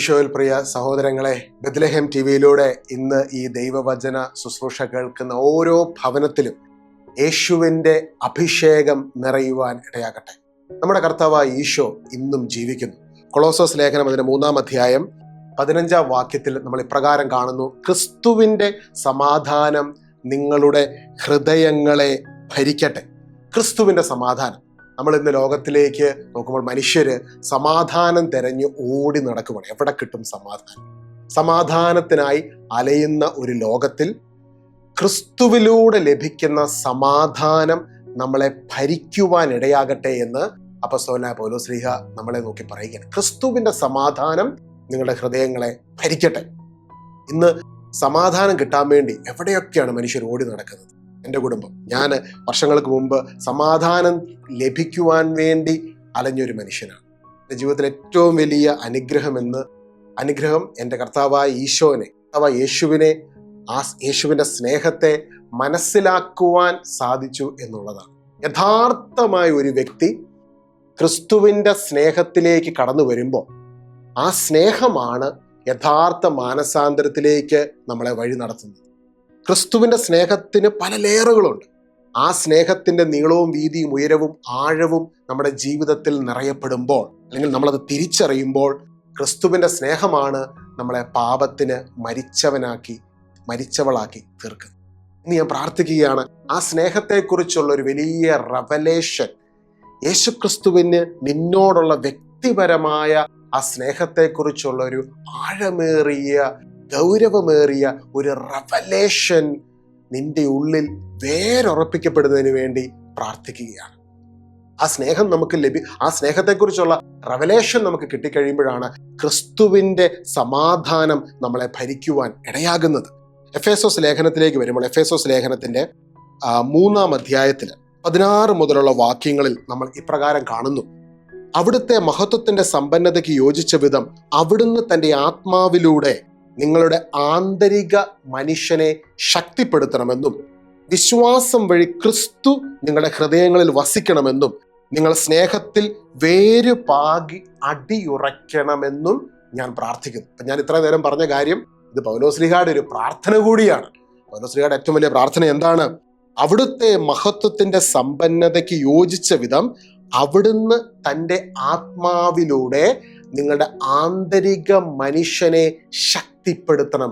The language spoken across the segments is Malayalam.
ഈശോയിൽ പ്രിയ സഹോദരങ്ങളെ ബദ്ലഹേം ടി വിയിലൂടെ ഇന്ന് ഈ ദൈവവചന ശുശ്രൂഷ കേൾക്കുന്ന ഓരോ ഭവനത്തിലും യേശുവിന്റെ അഭിഷേകം നിറയുവാൻ ഇടയാകട്ടെ. നമ്മുടെ കർത്താവായ ഈശോ ഇന്നും ജീവിക്കുന്നു. കൊളോസോസ് ലേഖനം അതിന്റെ മൂന്നാം അധ്യായം പതിനഞ്ചാം വാക്യത്തിൽ നമ്മൾ ഇപ്രകാരം കാണുന്നു. ക്രിസ്തുവിന്റെ സമാധാനം നിങ്ങളുടെ ഹൃദയങ്ങളെ ഭരിക്കട്ടെ. ക്രിസ്തുവിന്റെ സമാധാനം. നമ്മൾ ഇന്ന് ലോകത്തിലേക്ക് നോക്കുമ്പോൾ മനുഷ്യര് സമാധാനം തിരഞ്ഞ് ഓടി നടക്കുവാണ്. എവിടെ കിട്ടും സമാധാനം? സമാധാനത്തിനായി അലയുന്ന ഒരു ലോകത്തിൽ ക്രിസ്തുവിലൂടെ ലഭിക്കുന്ന സമാധാനം നമ്മളെ ഭരിക്കുവാൻ ഇടയാകട്ടെ എന്ന് അപ്പസ്തോല പൗലോസ്ലിഹ നമ്മളെ നോക്കി പറയുകയാണ്. ക്രിസ്തുവിന്റെ സമാധാനം നിങ്ങളുടെ ഹൃദയങ്ങളെ ഭരിക്കട്ടെ. ഇന്ന് സമാധാനം കിട്ടാൻ വേണ്ടി എവിടെയൊക്കെയാണ് മനുഷ്യർ ഓടി നടക്കുന്നത്? എന്റെ കുടുംബം. ഞാൻ വർഷങ്ങൾക്ക് മുമ്പ് സമാധാനം ലഭിക്കുവാൻ വേണ്ടി അലഞ്ഞൊരു മനുഷ്യനാണ്. എന്റെ ജീവിതത്തിൽ ഏറ്റവും വലിയ അനുഗ്രഹം എന്ന് അനുഗ്രഹം എന്റെ കർത്താവായ ഈശോനെ കർത്താവായ യേശുവിനെ ആ യേശുവിന്റെ സ്നേഹത്തെ മനസ്സിലാക്കുവാൻ സാധിച്ചു എന്നുള്ളതാണ്. യഥാർത്ഥമായ ഒരു വ്യക്തി ക്രിസ്തുവിന്റെ സ്നേഹത്തിലേക്ക് കടന്നു വരുമ്പോൾ ആ സ്നേഹമാണ് യഥാർത്ഥ മാനസാന്തരത്തിലേക്ക് നമ്മളെ വഴി നടത്തുന്നത്. ക്രിസ്തുവിന്റെ സ്നേഹത്തിന് പല ലെയറുകളുണ്ട്. ആ സ്നേഹത്തിന്റെ നീളവും വീതിയും ഉയരവും ആഴവും നമ്മുടെ ജീവിതത്തിൽ നിറയപ്പെടുമ്പോൾ അല്ലെങ്കിൽ നമ്മളത് തിരിച്ചറിയുമ്പോൾ ക്രിസ്തുവിന്റെ സ്നേഹമാണ് നമ്മളെ പാപത്തിന് മരിച്ചവനാക്കി മരിച്ചവളാക്കി തീർക്കുന്നത്. ഇന്ന് ഞാൻ പ്രാർത്ഥിക്കുകയാണ് ആ സ്നേഹത്തെക്കുറിച്ചുള്ള ഒരു വലിയ റവലേഷൻ യേശുക്രിസ്തുവിന് നിന്നോടുള്ള വ്യക്തിപരമായ ആ സ്നേഹത്തെക്കുറിച്ചുള്ള ഒരു ആഴമേറിയ ഗൗരവമേറിയ ഒരു റവലേഷൻ നിന്റെ ഉള്ളിൽ വേരുറപ്പിക്കപ്പെടുന്നതിന് വേണ്ടി പ്രാർത്ഥിക്കുകയാണ്. ആ സ്നേഹം നമുക്ക് ലഭി ആ സ്നേഹത്തെക്കുറിച്ചുള്ള റവലേഷൻ നമുക്ക് കിട്ടിക്കഴിയുമ്പോഴാണ് ക്രിസ്തുവിന്റെ സമാധാനം നമ്മളെ ഭരിക്കുവാൻ ഇടയാകുന്നത്. എഫ് എസ് ലേഖനത്തിലേക്ക് വരുമ്പോൾ എഫ് എസ് ലേഖനത്തിന്റെ ലേഖനത്തിന്റെ മൂന്നാം അധ്യായത്തിൽ പതിനാറ് മുതലുള്ള വാക്യങ്ങളിൽ നമ്മൾ ഇപ്രകാരം കാണുന്നു. അവിടുത്തെ മഹത്വത്തിന്റെ സമ്പന്നതയ്ക്ക് യോജിച്ച വിധം അവിടുന്ന് തന്റെ ആത്മാവിലൂടെ നിങ്ങളുടെ ആന്തരിക മനുഷ്യനെ ശക്തിപ്പെടുത്തണമെന്നും വിശ്വാസം വഴി ക്രിസ്തു നിങ്ങളുടെ ഹൃദയങ്ങളിൽ വസിക്കണമെന്നും നിങ്ങൾ സ്നേഹത്തിൽ വേര് പാകി അടിയുറയ്ക്കണമെന്നും ഞാൻ പ്രാർത്ഥിക്കുന്നു. അപ്പം ഞാൻ ഇത്ര നേരം പറഞ്ഞ കാര്യം ഇത് പൗലോസ്ലിഹായുടെ ഒരു പ്രാർത്ഥന കൂടിയാണ്. പൗലോസ്ലിഹായുടെ ഏറ്റവും വലിയ പ്രാർത്ഥന എന്താണ്? അവിടുത്തെ മഹത്വത്തിന്റെ സമ്പന്നതയ്ക്ക് യോജിച്ച വിധം അവിടുന്ന് തന്റെ ആത്മാവിലൂടെ നിങ്ങളുടെ ആന്തരിക മനുഷ്യനെ ശക്തിപ്പെടുത്തണം.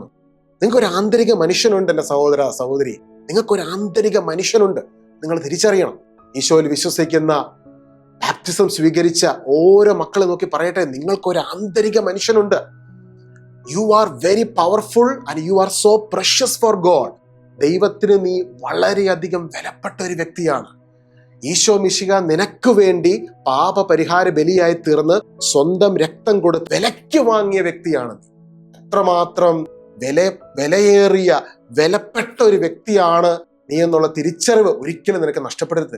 നിങ്ങൾക്ക് ഒരു ആന്തരിക മനുഷ്യനുണ്ട് എന്റെ സഹോദര സഹോദരി. നിങ്ങൾക്കൊരു ആന്തരിക മനുഷ്യനുണ്ട്. നിങ്ങൾ തിരിച്ചറിയണം. ഈശോയിൽ വിശ്വസിക്കുന്ന ബാപ്റ്റിസം സ്വീകരിച്ച ഓരോ മക്കളെ നോക്കി പറയട്ടെ നിങ്ങൾക്കൊരു ആന്തരിക മനുഷ്യനുണ്ട്. You are very powerful and you are so precious for God ദൈവത്തിന് നീ വളരെയധികം വിലപ്പെട്ട ഒരു വ്യക്തിയാണ്. ഈശോ മിശിക നിനക്ക് വേണ്ടി പാപപരിഹാര ബലിയായി തീർന്ന് സ്വന്തം രക്തം കൊടുത്ത് വിലയ്ക്ക് വാങ്ങിയ വ്യക്തിയാണ് നീ. എത്രമാത്രം വില വിലയേറിയ വിലപ്പെട്ട ഒരു വ്യക്തിയാണ് നീ എന്നുള്ള തിരിച്ചറിവ് ഒരിക്കലും നിനക്ക് നഷ്ടപ്പെടരുത്.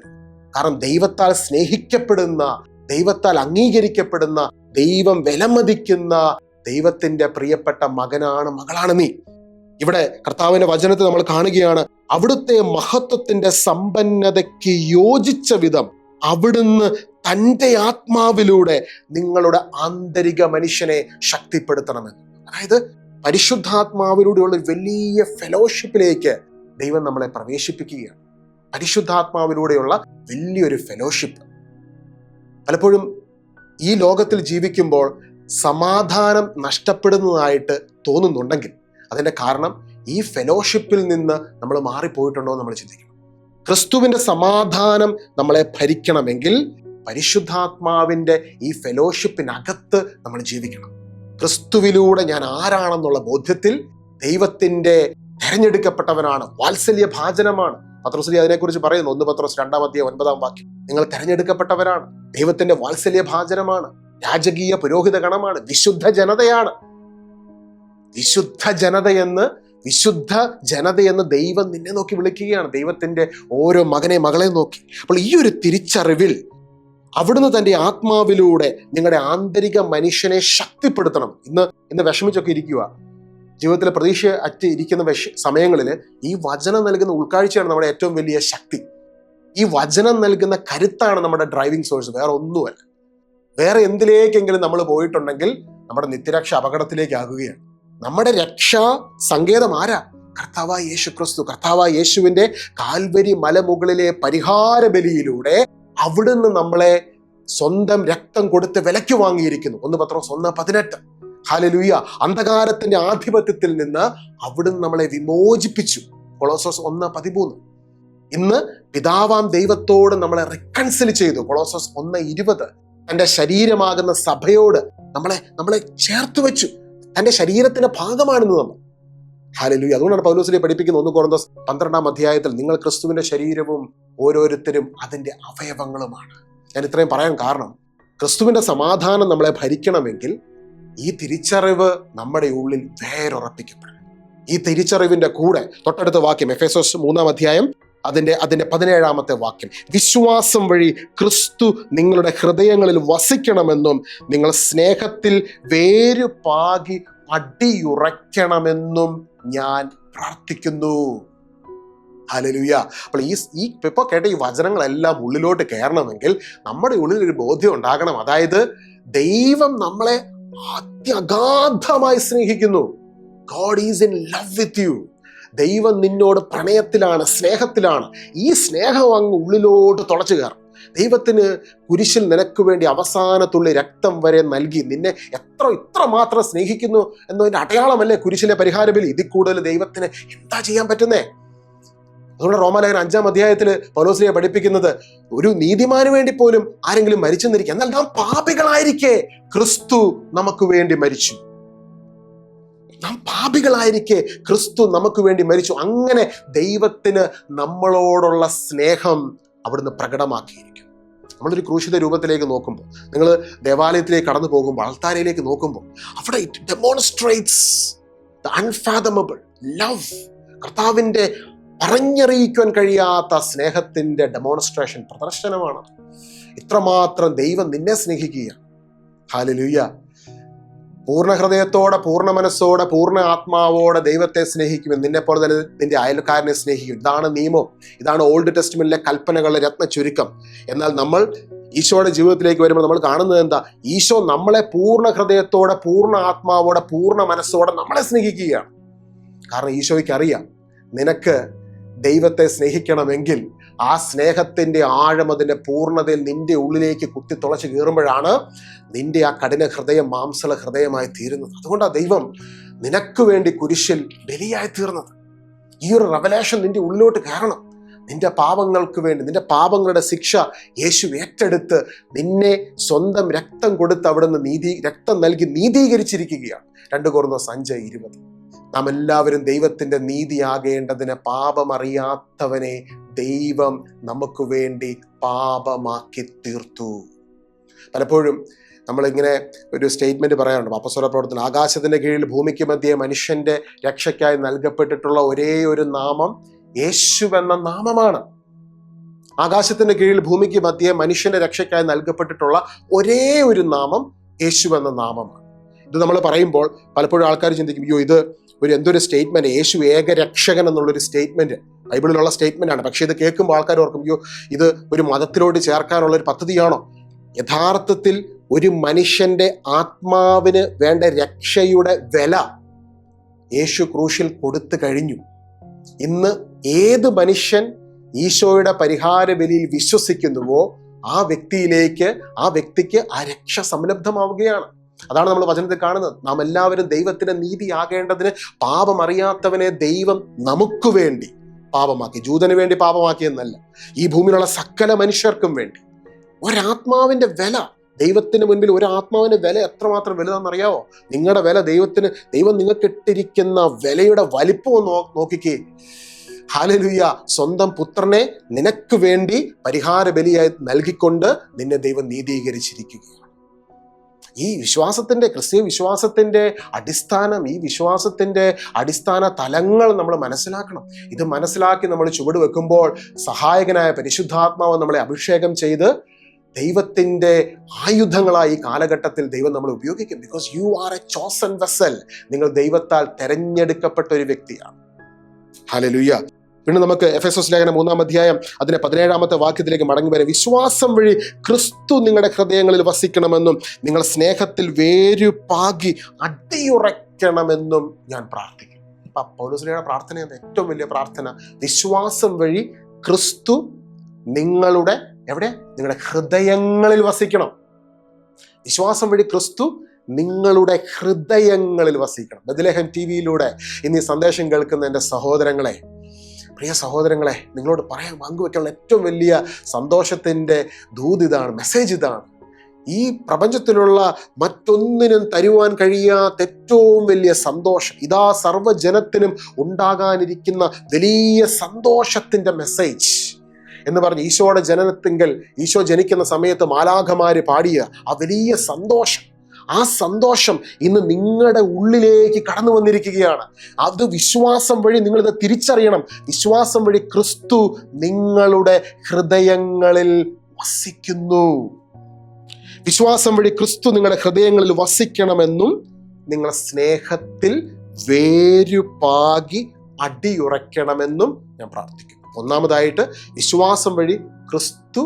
കാരണം ദൈവത്താൽ സ്നേഹിക്കപ്പെടുന്ന ദൈവത്താൽ അംഗീകരിക്കപ്പെടുന്ന ദൈവം വിലമതിക്കുന്ന ദൈവത്തിന്റെ പ്രിയപ്പെട്ട മകനാണ് മകളാണ് നീ. ഇവിടെ കർത്താവിന്റെ വചനത്തെ നമ്മൾ കാണുകയാണ് അവിടുത്തെ മഹത്വത്തിന്റെ സമ്പന്നതയ്ക്ക് യോജിച്ച വിധം അവിടുന്ന് തന്റെ ആത്മാവിലൂടെ നിങ്ങളുടെ ആന്തരിക മനുഷ്യനെ ശക്തിപ്പെടുത്തണമെന്ന്. അതായത് പരിശുദ്ധാത്മാവിലൂടെയുള്ള വലിയ ഫെലോഷിപ്പിലേക്ക് ദൈവം നമ്മളെ പ്രവേശിപ്പിക്കുകയാണ്. പരിശുദ്ധാത്മാവിലൂടെയുള്ള വലിയൊരു ഫെലോഷിപ്പ് പലപ്പോഴും ഈ ലോകത്തിൽ ജീവിക്കുമ്പോൾ സമാധാനം നഷ്ടപ്പെടുന്നതായിട്ട് തോന്നുന്നുണ്ടെങ്കിൽ അതിന്റെ കാരണം ഈ ഫെലോഷിപ്പിൽ നിന്ന് നമ്മൾ മാറിപ്പോയിട്ടുണ്ടോ എന്ന് നമ്മൾ ചിന്തിക്കണം. ക്രിസ്തുവിന്റെ സമാധാനം നമ്മളെ ഭരിക്കണമെങ്കിൽ പരിശുദ്ധാത്മാവിന്റെ ഈ ഫെലോഷിപ്പിനകത്ത് നമ്മൾ ജീവിക്കണം. ക്രിസ്തുവിലൂടെ ഞാൻ ആരാണെന്നുള്ള ബോധ്യത്തിൽ ദൈവത്തിന്റെ തെരഞ്ഞെടുക്കപ്പെട്ടവനാണ്. വാത്സല്യ ഭാചനമാണ് പത്രശ്രീ അതിനെക്കുറിച്ച് പറയുന്നു. ഒന്ന് പത്രോസ് രണ്ടാമത്തെ ഒൻപതാം വാക്യം. നിങ്ങൾ തെരഞ്ഞെടുക്കപ്പെട്ടവരാണ്. ദൈവത്തിന്റെ വാത്സല്യ ഭാചനമാണ് രാജകീയ പുരോഹിത ഗണമാണ്. വിശുദ്ധ ജനതയാണ്. വിശുദ്ധ ജനതയെന്ന് വിശുദ്ധ ജനതയെന്ന് ദൈവം നിന്നെ നോക്കി വിളിക്കുകയാണ്. ദൈവത്തിന്റെ ഓരോ മകനെ മകളെ നോക്കി. അപ്പോൾ ഈ ഒരു തിരിച്ചറിവിൽ അവിടുന്ന് തന്റെ ആത്മാവിലൂടെ നിങ്ങളുടെ ആന്തരിക മനുഷ്യനെ ശക്തിപ്പെടുത്തണം. ഇന്ന് ഇന്ന് വിഷമിച്ചൊക്കെ ഇരിക്കുക ജീവിതത്തിലെ പ്രതീക്ഷ അറ്റ് ഇരിക്കുന്ന വിഷ സമയങ്ങളിൽ ഈ വചനം നൽകുന്ന ഉൾക്കാഴ്ചയാണ് നമ്മുടെ ഏറ്റവും വലിയ ശക്തി. ഈ വചനം നൽകുന്ന കരുത്താണ് നമ്മുടെ ഡ്രൈവിംഗ് സോഴ്സ് വേറെ ഒന്നുമല്ല. വേറെ എന്തിലേക്കെങ്കിലും നമ്മൾ പോയിട്ടുണ്ടെങ്കിൽ നമ്മുടെ നിത്യരക്ഷ അപകടത്തിലേക്കാകുകയാണ്. നമ്മുടെ രക്ഷാ സങ്കേതം ആരാ? കർത്താവായ യേശു ക്രിസ്തു കർത്താവായ യേശുവിന്റെ കാൽവരി മലമുകളിലെ പരിഹാര ബലിയിലൂടെ അവിടുന്ന് നമ്മളെ സ്വന്തം രക്തം കൊടുത്ത് വിലയ്ക്ക് വാങ്ങിയിരിക്കുന്നു. ഒന്ന് പത്രം ഒന്ന് പതിനെട്ട്. ഹാലലുയ്യ അന്ധകാരത്തിന്റെ ആധിപത്യത്തിൽ നിന്ന് അവിടുന്ന് നമ്മളെ വിമോചിപ്പിച്ചു. കൊളോസോസ് ഒന്ന് പതിമൂന്ന്. ഇന്ന് പിതാവാം ദൈവത്തോട് നമ്മളെ റിക്കൺസിൽ ചെയ്തു. കൊളോസോസ് ഒന്ന് ഇരുപത്. തന്റെ ശരീരമാകുന്ന സഭയോട് നമ്മളെ നമ്മളെ ചേർത്ത് വെച്ചു. തന്റെ ശരീരത്തിന്റെ ഭാഗമാണെന്ന് നമ്മൾ ഹാലലുയ. അതുകൊണ്ടാണ് പൗലോസിനെ പഠിപ്പിക്കുന്ന ഒന്ന് കുറന്തോസ് പന്ത്രണ്ടാം അധ്യായത്തിൽ നിങ്ങൾ ക്രിസ്തുവിന്റെ ശരീരവും ഓരോരുത്തരും അതിന്റെ അവയവങ്ങളുമാണ്. ഞാൻ ഇത്രയും പറയാൻ കാരണം ക്രിസ്തുവിന്റെ സമാധാനം നമ്മളെ ഭരിക്കണമെങ്കിൽ ഈ തിരിച്ചറിവ് നമ്മുടെ ഉള്ളിൽ വേരുറപ്പിക്കപ്പെടണം ഈ തിരിച്ചറിവിന്റെ കൂടെ തൊട്ടടുത്ത വാക്യം എഫ് എസ് മൂന്നാം അധ്യായം അതിന്റെ അതിന്റെ പതിനേഴാമത്തെ വാക്യം. വിശ്വാസം വഴി ക്രിസ്തു നിങ്ങളുടെ ഹൃദയങ്ങളിൽ വസിക്കണമെന്നും നിങ്ങൾ സ്നേഹത്തിൽ വേരു പാകി അടിയുറയ്ക്കണമെന്നും ഞാൻ പ്രാർത്ഥിക്കുന്നു. ഹലലുയ അപ്പോൾ ഈ ഈ ഇപ്പോൾ കേട്ട ഈ വചനങ്ങളെല്ലാം ഉള്ളിലോട്ട് കയറണമെങ്കിൽ നമ്മുടെ ഉള്ളിൽ ഒരു ബോധ്യം ഉണ്ടാകണം. അതായത് ദൈവം നമ്മളെ അത്യഗാധമായി സ്നേഹിക്കുന്നു. God is in love with you ദൈവം നിന്നോട് പ്രണയത്തിലാണ് സ്നേഹത്തിലാണ്. ഈ സ്നേഹം അങ്ങ് ഉള്ളിലോട്ട് തുളച്ചു കയറും. ദൈവത്തിന് കുരിശിൽ നിനക്ക് വേണ്ടി അവസാനത്തുള്ളി രക്തം വരെ നൽകി നിന്നെ എത്ര ഇത്ര മാത്രം സ്നേഹിക്കുന്നു എന്നതിന്റെ അടയാളമല്ലേ കുരിശിലെ പരിഹാരബലി? ഇതിൽ കൂടുതൽ ദൈവത്തിന് എന്താ ചെയ്യാൻ പറ്റുന്നേ? അതുകൊണ്ട് റോമാലേഖൻ അഞ്ചാം അധ്യായത്തിൽ പൗലോസിനെ പഠിപ്പിക്കുന്നത് ഒരു നീതിമാന് വേണ്ടി പോലും ആരെങ്കിലും മരിച്ചെന്നിരിക്കുക എന്നാൽ നാം പാപികളായിരിക്കേ. ക്രിസ്തു നമുക്ക് വേണ്ടി മരിച്ചു. നാം പാപികളായിരിക്കേ. ക്രിസ്തു നമുക്ക് വേണ്ടി മരിച്ചു. അങ്ങനെ ദൈവത്തിന് നമ്മളോടുള്ള സ്നേഹം അവിടുന്ന് പ്രകടമാക്കിയിരിക്കും നമ്മളൊരു ക്രൂശിത രൂപത്തിലേക്ക് നോക്കുമ്പോൾ നിങ്ങൾ ദേവാലയത്തിലേക്ക് കടന്നു പോകുമ്പോൾ അൾത്താരയിലേക്ക് നോക്കുമ്പോൾ അവിടെ it demonstrates the unfathomable love കർത്താവിന്റെ പറഞ്ഞറിയിക്കുവാൻ കഴിയാത്ത സ്നേഹത്തിന്റെ ഡെമോൺസ്ട്രേഷൻ പ്രദർശനമാണ്. ഇത്രമാത്രം ദൈവം നിന്നെ സ്നേഹിക്കുക ഹാലലുയ്യ പൂർണ ഹൃദയത്തോടെ പൂർണ മനസ്സോടെ പൂർണ ആത്മാവോടെ ദൈവത്തെ സ്നേഹിക്കുമെന്ന് നിന്നെ പോലെ തന്നെ നിന്റെ അയൽക്കാരനെ സ്നേഹിക്കും. ഇതാണ് നിയമം. ഇതാണ് ഓൾഡ് ടെസ്റ്റ്മെന്റിലെ കൽപ്പനകളുടെ രത്ന ചുരുക്കം. എന്നാൽ നമ്മൾ ഈശോയുടെ ജീവിതത്തിലേക്ക് വരുമ്പോൾ നമ്മൾ കാണുന്നത് എന്താ? ഈശോ നമ്മളെ പൂർണ ഹൃദയത്തോടെ പൂർണ ആത്മാവോടെ പൂർണ മനസ്സോടെ നമ്മളെ സ്നേഹിക്കുകയാണ്. കാരണം ഈശോയ്ക്ക് അറിയാം നിനക്ക് ദൈവത്തെ സ്നേഹിക്കണമെങ്കിൽ ആ സ്നേഹത്തിന്റെ ആഴം അതിന്റെ പൂർണതയിൽ നിന്റെ ഉള്ളിലേക്ക് കുത്തി തുളച്ച് കയറുമ്പോഴാണ് നിന്റെ ആ കഠിന ഹൃദയം മാംസള ഹൃദയമായി തീരുന്നത്. അതുകൊണ്ടാണ് ദൈവം നിനക്ക് വേണ്ടി കുരിശിൽ ബലിയായി തീർന്നത്. ഈ ഒരു റവലേഷൻ നിന്റെ ഉള്ളിലോട്ട് കയറണം. നിന്റെ പാപങ്ങൾക്ക് വേണ്ടി നിന്റെ പാപങ്ങളുടെ ശിക്ഷ യേശു ഏറ്റെടുത്ത് നിന്നെ സ്വന്തം രക്തം കൊടുത്ത് അവിടുന്ന് നീതി രക്തം നൽകി നീതീകരിച്ചിരിക്കുകയാണ്. രണ്ട് കുറന്ന സഞ്ജയ് ഇരുപത്. നാം എല്ലാവരും ദൈവത്തിന്റെ നീതിയാകേണ്ടതിന് പാപമറിയാത്തവനെ ദൈവം നമുക്ക് വേണ്ടി പാപമാക്കി തീർത്തു പലപ്പോഴും നമ്മളിങ്ങനെ ഒരു സ്റ്റേറ്റ്മെന്റ് പറയാറുണ്ട്. അപ്പസ്വര പ്രവർത്തനം ആകാശത്തിന്റെ കീഴിൽ ഭൂമിക്ക് മധ്യേ മനുഷ്യന്റെ രക്ഷയ്ക്കായി നൽകപ്പെട്ടിട്ടുള്ള ഒരേ ഒരു നാമം യേശു എന്ന നാമമാണ്. ആകാശത്തിന്റെ കീഴിൽ ഭൂമിക്ക് മധ്യേ മനുഷ്യന്റെ രക്ഷയ്ക്കായി നൽകപ്പെട്ടിട്ടുള്ള ഒരേ ഒരു നാമം യേശു എന്ന നാമമാണ്. ഇത് നമ്മൾ പറയുമ്പോൾ പലപ്പോഴും ആൾക്കാർ ചിന്തിക്കും അയ്യോ ഇത് ഒരു എന്തൊരു സ്റ്റേറ്റ്മെന്റ് യേശു ഏകരക്ഷകൻ എന്നുള്ളൊരു സ്റ്റേറ്റ്മെന്റ്. ബൈബിളിലുള്ള സ്റ്റേറ്റ്മെന്റ് ആണ് പക്ഷേ ഇത് കേൾക്കുമ്പോൾ ആൾക്കാർ ഓർക്കും അയ്യോ ഇത് ഒരു മതത്തിലോട്ട് ചേർക്കാനുള്ള ഒരു പദ്ധതിയാണോ? യഥാർത്ഥത്തിൽ ഒരു മനുഷ്യന്റെ ആത്മാവിന് വേണ്ട രക്ഷയുടെ വില യേശു ക്രൂശിൽ കൊടുത്തു കഴിഞ്ഞു. ഇന്ന് ഏത് മനുഷ്യൻ ഈശോയുടെ പരിഹാര ബലിയിൽ വിശ്വസിക്കുന്നുവോ ആ വ്യക്തിയിലേക്ക് ആ വ്യക്തിക്ക് ആ രക്ഷ സംലബ്ധമാവുകയാണ്. അതാണ് നമ്മൾ വചനത്തിൽ കാണുന്നത്. നാം എല്ലാവരും ദൈവത്തിന്റെ നീതിയാകേണ്ടതിന് പാപമറിയാത്തവനെ ദൈവം നമുക്ക് വേണ്ടി പാപമാക്കി ജൂതന് വേണ്ടി പാപമാക്കിയെന്നല്ല ഈ ഭൂമിയിലുള്ള സകല മനുഷ്യർക്കും വേണ്ടി. ഒരാത്മാവിന്റെ വില ദൈവത്തിന് മുൻപിൽ ഒരു ആത്മാവിന്റെ വില എത്രമാത്രം വലുതാണെന്നറിയാവോ? നിങ്ങളുടെ വില ദൈവത്തിന് ദൈവം നിങ്ങൾക്ക് ഇട്ടിരിക്കുന്ന വിലയുടെ വലിപ്പം നോ നോക്കിക്കേ. ഹാലലുയ്യ സ്വന്തം പുത്രനെ നിനക്ക് വേണ്ടി പരിഹാര ബലിയായി നൽകിക്കൊണ്ട് നിന്നെ ദൈവം നീതീകരിച്ചിരിക്കുകയാണ്. ഈ വിശ്വാസത്തിന്റെ ക്രിസ്തീയ വിശ്വാസത്തിന്റെ അടിസ്ഥാനം ഈ വിശ്വാസത്തിന്റെ അടിസ്ഥാന തലങ്ങൾ നമ്മൾ മനസ്സിലാക്കണം. ഇത് മനസ്സിലാക്കി നമ്മൾ ചുവട് വെക്കുമ്പോൾ സഹായകനായ പരിശുദ്ധാത്മാവ് നമ്മളെ അഭിഷേകം ചെയ്ത് ദൈവത്തിന്റെ ആയുധങ്ങളായി ഈ കാലഘട്ടത്തിൽ ദൈവം നമ്മൾ ഉപയോഗിക്കും. Because you are a chosen vessel നിങ്ങൾ ദൈവത്താൽ തെരഞ്ഞെടുക്കപ്പെട്ട ഒരു വ്യക്തിയാണ്. ഹലലുയ്യ പിന്നെ നമുക്ക് എഫ് എസ് എസ് ലേഖനം മൂന്നാം അധ്യായം അതിന്റെ പതിനേഴാമത്തെ വാക്യത്തിലേക്ക് മടങ്ങി വരെ വിശ്വാസം വഴി ക്രിസ്തു നിങ്ങളുടെ ഹൃദയങ്ങളിൽ വസിക്കണമെന്നും നിങ്ങൾ സ്നേഹത്തിൽ വേരുപാകി അടിയുറയ്ക്കണമെന്നും ഞാൻ പ്രാർത്ഥിക്കും അപ്പം പൗലോസ്ലിയുടെ പ്രാർത്ഥന എന്ന ഏറ്റവും വലിയ പ്രാർത്ഥന വിശ്വാസം വഴി ക്രിസ്തു നിങ്ങളുടെ എവിടെ? നിങ്ങളുടെ ഹൃദയങ്ങളിൽ വസിക്കണം. വിശ്വാസം വഴി ക്രിസ്തു നിങ്ങളുടെ ഹൃദയങ്ങളിൽ വസിക്കണം. ബദലേഹം ടി വിയിലൂടെ ഇന്ന് ഈ സന്ദേശം കേൾക്കുന്ന എന്റെ സഹോദരങ്ങളെ പ്രിയ സഹോദരങ്ങളെ നിങ്ങളോട് പറയാൻ പങ്കുവെക്കാനുള്ള ഏറ്റവും വലിയ സന്തോഷത്തിന്റെ ദൂത് ഇതാണ് മെസ്സേജ് ഇതാണ്. ഈ പ്രപഞ്ചത്തിലുള്ള മറ്റൊന്നിനും തരുവാൻ കഴിയാത്ത ഏറ്റവും വലിയ സന്തോഷം ഇതാ സർവജനത്തിനും ഉണ്ടാകാനിരിക്കുന്ന വലിയ സന്തോഷത്തിന്റെ മെസ്സേജ് എന്ന് പറഞ്ഞ് ഈശോയുടെ ജനനത്തിങ്കൽ ഈശോ ജനിക്കുന്ന സമയത്ത് മാലാഖമാര് പാടിയ ആ വലിയ സന്തോഷം. ആ സന്തോഷം ഇന്ന് നിങ്ങളുടെ ഉള്ളിലേക്ക് കടന്നു വന്നിരിക്കുകയാണ്. അത് വിശ്വാസം വഴി നിങ്ങളിത് തിരിച്ചറിയണം. വിശ്വാസം വഴി ക്രിസ്തു നിങ്ങളുടെ ഹൃദയങ്ങളിൽ വസിക്കുന്നു. വിശ്വാസം വഴി ക്രിസ്തു നിങ്ങളുടെ ഹൃദയങ്ങളിൽ വസിക്കണമെന്നും നിങ്ങൾ സ്നേഹത്തിൽ വേരുപാകി അടിയുറയ്ക്കണമെന്നും ഞാൻ പ്രാർത്ഥിക്കുന്നു. ഒന്നാമതായിട്ട് വിശ്വാസം വഴി ക്രിസ്തു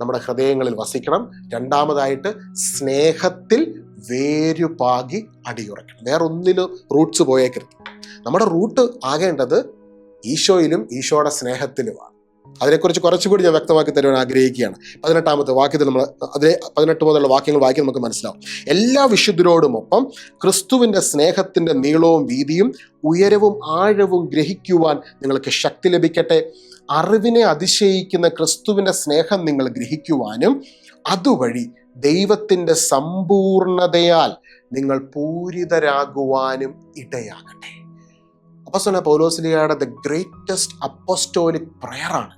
നമ്മുടെ ഹൃദയങ്ങളിൽ വസിക്കണം. രണ്ടാമതായിട്ട് സ്നേഹത്തിൽ വേരുപാകി അടിയുറയ്ക്കണം വേറെ ഒന്നിലും റൂട്ട്സ് പോയേക്കരുത്. നമ്മുടെ റൂട്ട് ആകേണ്ടത് ഈശോയിലും ഈശോയുടെ സ്നേഹത്തിലുമാണ്. അതിനെക്കുറിച്ച് കുറച്ചുകൂടി ഞാൻ വ്യക്തമാക്കി തരുവാൻ ആഗ്രഹിക്കുകയാണ്. പതിനെട്ടാമത്തെ വാക്യത്തിൽ നമ്മൾ അതിലെ പതിനെട്ട് മുതലുള്ള വാക്യങ്ങൾ വായിക്കാൻ നമുക്ക് മനസ്സിലാവും. എല്ലാ വിശുദ്ധരോടുമൊപ്പം ക്രിസ്തുവിന്റെ സ്നേഹത്തിന്റെ നീളവും വീതിയും ഉയരവും ആഴവും ഗ്രഹിക്കുവാൻ നിങ്ങൾക്ക് ശക്തി ലഭിക്കട്ടെ. അറിവിനെ അതിശയിക്കുന്ന ക്രിസ്തുവിന്റെ സ്നേഹം നിങ്ങൾ ഗ്രഹിക്കുവാനും അതുവഴി ദൈവത്തിന്റെ സമ്പൂർണതയാൽ നിങ്ങൾ പൂരിതരാകുവാനും ഇടയാകട്ടെ. അപ്പസ്തോല പൗലോസ്ലിയുടെ ദ ഗ്രേറ്റസ്റ്റ് അപ്പസ്റ്റോലിക് പ്രയറാണ്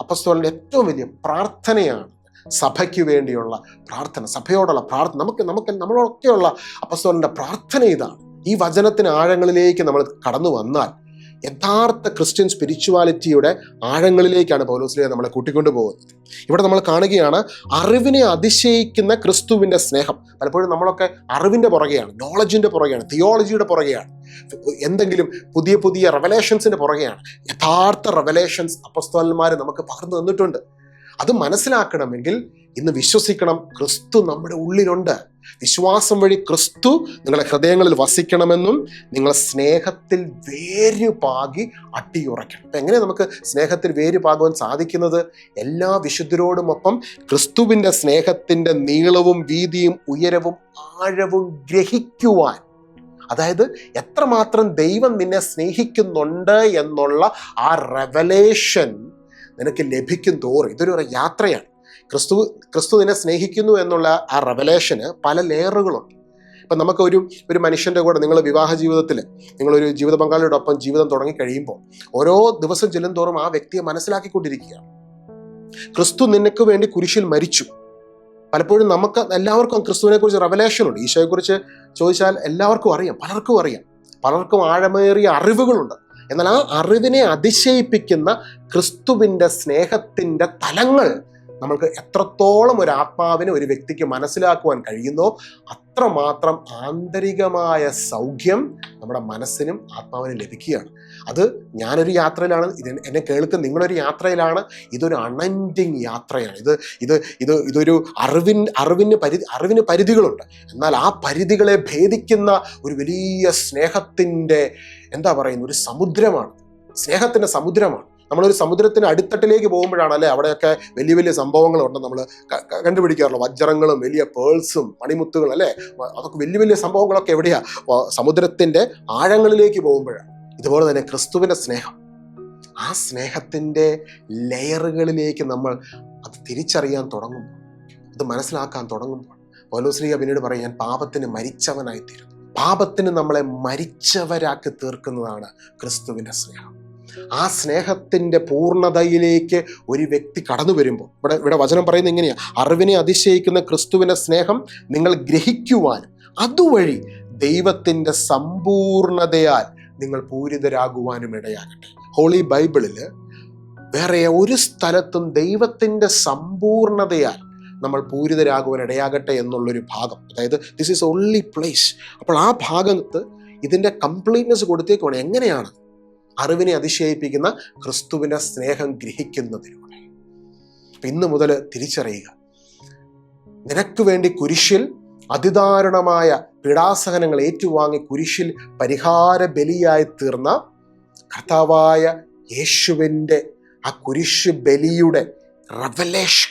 അപ്പസ്തോലിന്റെ ഏറ്റവും വലിയ പ്രാർത്ഥനയാണ് സഭയ്ക്ക് വേണ്ടിയുള്ള പ്രാർത്ഥന സഭയോടുള്ള പ്രാർത്ഥന. നമുക്ക് നമുക്ക് നമ്മളൊക്കെയുള്ള അപ്പസ്തോലിന്റെ പ്രാർത്ഥന ഇതാണ്. ഈ വചനത്തിന് ആഴങ്ങളിലേക്ക് നമ്മൾ കടന്നു വന്നാൽ യഥാർത്ഥ ക്രിസ്ത്യൻ സ്പിരിച്വാലിറ്റിയുടെ ആഴങ്ങളിലേക്കാണ് പൗലോസ്ലിയ നമ്മളെ കൂട്ടിക്കൊണ്ടു പോകുന്നത്. ഇവിടെ നമ്മൾ കാണുകയാണ് അറിവിനെ അതിശയിക്കുന്ന ക്രിസ്തുവിന്റെ സ്നേഹം. പലപ്പോഴും നമ്മളൊക്കെ അറിവിന്റെ പുറകെയാണ് നോളജിന്റെ പുറകെയാണ് തിയോളജിയുടെ പുറകെയാണ്. എന്തെങ്കിലും പുതിയ പുതിയ റെവലേഷൻസിന്റെ പുറകെയാണ്. യഥാർത്ഥ റെവലേഷൻസ് അപ്പസ്തോലന്മാർ നമുക്ക് പകർന്നു തന്നിട്ടുണ്ട്. അത് മനസ്സിലാക്കണമെങ്കിൽ ഇന്ന് വിശ്വസിക്കണം ക്രിസ്തു നമ്മുടെ ഉള്ളിലുണ്ട്. വിശ്വാസം വഴി ക്രിസ്തു നിങ്ങളുടെ ഹൃദയങ്ങളിൽ വസിക്കണമെന്നും നിങ്ങളെ സ്നേഹത്തിൽ വേരുപാകി അട്ടിയുറയ്ക്കണം. അപ്പം എങ്ങനെ നമുക്ക് സ്നേഹത്തിൽ വേരുപാകുവാൻ സാധിക്കുന്നത്? എല്ലാ വിശുദ്ധരോടുമൊപ്പം ക്രിസ്തുവിന്റെ സ്നേഹത്തിന്റെ നീളവും വീതിയും ഉയരവും ആഴവും ഗ്രഹിക്കുവാൻ. അതായത് എത്രമാത്രം ദൈവം നിന്നെ സ്നേഹിക്കുന്നുണ്ട് എന്നുള്ള ആ റെവലേഷൻ നിനക്ക് ലഭിക്കും തോറും. ഇതൊരു യാത്രയാണ്. ക്രിസ്തു ക്രിസ്തുവിനെ സ്നേഹിക്കുന്നു എന്നുള്ള ആ റെവലേഷന് പല ലെയറുകളുണ്ട്. ഇപ്പം നമുക്ക് ഒരു ഒരു മനുഷ്യന്റെ കൂടെ നിങ്ങൾ വിവാഹ ജീവിതത്തിൽ നിങ്ങളൊരു ജീവിത പങ്കാളിയോടൊപ്പം ജീവിതം തുടങ്ങി കഴിയുമ്പോൾ ഓരോ ദിവസം ചെല്ലുന്തോറും ആ വ്യക്തിയെ മനസ്സിലാക്കിക്കൊണ്ടിരിക്കുകയാണ് ക്രിസ്തു നിനക്ക് വേണ്ടി കുരിശിൽ മരിച്ചു. പലപ്പോഴും നമുക്ക് എല്ലാവർക്കും ക്രിസ്തുവിനെ കുറിച്ച് റെവലേഷൻ ഉണ്ട്. ഈശോയെക്കുറിച്ച് ചോദിച്ചാൽ എല്ലാവർക്കും അറിയാം പലർക്കും അറിയാം. പലർക്കും ആഴമേറിയ അറിവുകളുണ്ട്. എന്നാൽ ആ അറിവിനെ അതിശയിപ്പിക്കുന്ന ക്രിസ്തുവിന്റെ സ്നേഹത്തിന്റെ തലങ്ങൾ നമ്മൾക്ക് എത്രത്തോളം ഒരു ആത്മാവിനെ ഒരു വ്യക്തിക്ക് മനസ്സിലാക്കുവാൻ കഴിയുന്നോ അത്രമാത്രം ആന്തരികമായ സൗഖ്യം നമ്മുടെ മനസ്സിനും ആത്മാവിനും ലഭിക്കുകയാണ്. അത് ഞാനൊരു യാത്രയിലാണ് ഇത് എന്നെ കേൾക്കുന്ന നിങ്ങളൊരു യാത്രയിലാണ് ഇതൊരു അണന്റിങ് യാത്രയാണ്. ഇത് ഇത് ഇത് ഇതൊരു അറിവിൻ അറിവിന് പരിധി അറിവിന് പരിധികളുണ്ട്. എന്നാൽ ആ പരിധികളെ ഭേദിക്കുന്ന ഒരു വലിയ സ്നേഹത്തിന്റെ എന്താ പറയുന്ന ഒരു സമുദ്രമാണ്. സ്നേഹത്തിന്റെ സമുദ്രമാണ്. നമ്മളൊരു സമുദ്രത്തിന് അടിത്തട്ടിലേക്ക് പോകുമ്പോഴാണ് അല്ലേ അവിടെയൊക്കെ വലിയ വലിയ സംഭവങ്ങളുണ്ട് നമ്മൾ കണ്ടുപിടിക്കാറുള്ളത്. വജ്രങ്ങളും വലിയ പേൾസും മണിമുത്തുകളും അല്ലേ? അതൊക്കെ വലിയ വലിയ സംഭവങ്ങളൊക്കെ എവിടെയാണ് സമുദ്രത്തിന്റെ ആഴങ്ങളിലേക്ക് പോകുമ്പോഴാണ് ഇതുപോലെ തന്നെ ക്രിസ്തുവിന്റെ സ്നേഹം. ആ സ്നേഹത്തിന്റെ ലെയറുകളിലേക്ക് നമ്മൾ അത് തിരിച്ചറിയാൻ തുടങ്ങുമ്പോൾ അത് മനസ്സിലാക്കാൻ തുടങ്ങുമ്പോൾ പൗലോശ്രീയ പിന്നീട് പറയും ഞാൻ പാപത്തിന് മരിച്ചവനായി തീരുന്നു പാപത്തിന് നമ്മളെ മരിച്ചവരാക്കി തീർക്കുന്നതാണ് ക്രിസ്തുവിന്റെ സ്നേഹം. ആ സ്നേഹത്തിന്റെ പൂർണതയിലേക്ക് ഒരു വ്യക്തി കടന്നു വരുമ്പോൾ ഇവിടെ ഇവിടെ വചനം പറയുന്നത് എങ്ങനെയാണ് അറിവിനെ അതിശയിക്കുന്ന ക്രിസ്തുവിന്റെ സ്നേഹം നിങ്ങൾ ഗ്രഹിക്കുവാനും അതുവഴി ദൈവത്തിന്റെ സമ്പൂർണതയാൽ നിങ്ങൾ പൂരിതരാകുവാനും ഇടയാകട്ടെ. ഹോളി ബൈബിളിൽ വേറെ ഒരു സ്ഥലത്തും ദൈവത്തിന്റെ സമ്പൂർണതയാൽ നമ്മൾ പൂരിതരാകുവാൻ ഇടയാകട്ടെ എന്നുള്ളൊരു ഭാഗം. അതായത് ദിസ് ഈസ് ഓൺലി പ്ലേസ് അപ്പോൾ ആ ഭാഗത്ത് ഇതിന്റെ കംപ്ലീറ്റ്നെസ് കൊടുത്തേക്കുവാണ്. എങ്ങനെയാണ്? അറിവിനെ അതിശയിപ്പിക്കുന്ന ക്രിസ്തുവിന്റെ സ്നേഹം ഗ്രഹിക്കുന്നതിലൂടെ. ഇന്ന് മുതൽ തിരിച്ചറിയുക. നിനക്ക് വേണ്ടി കുരിശിൽ അതിദാരുണമായ പീഡാസഹനങ്ങൾ ഏറ്റുവാങ്ങി കുരിശിൽ പരിഹാര ബലിയായി തീർന്ന കർത്താവായ യേശുവിന്റെ ആ കുരിശ് ബലിയുടെ റവലേഷൻ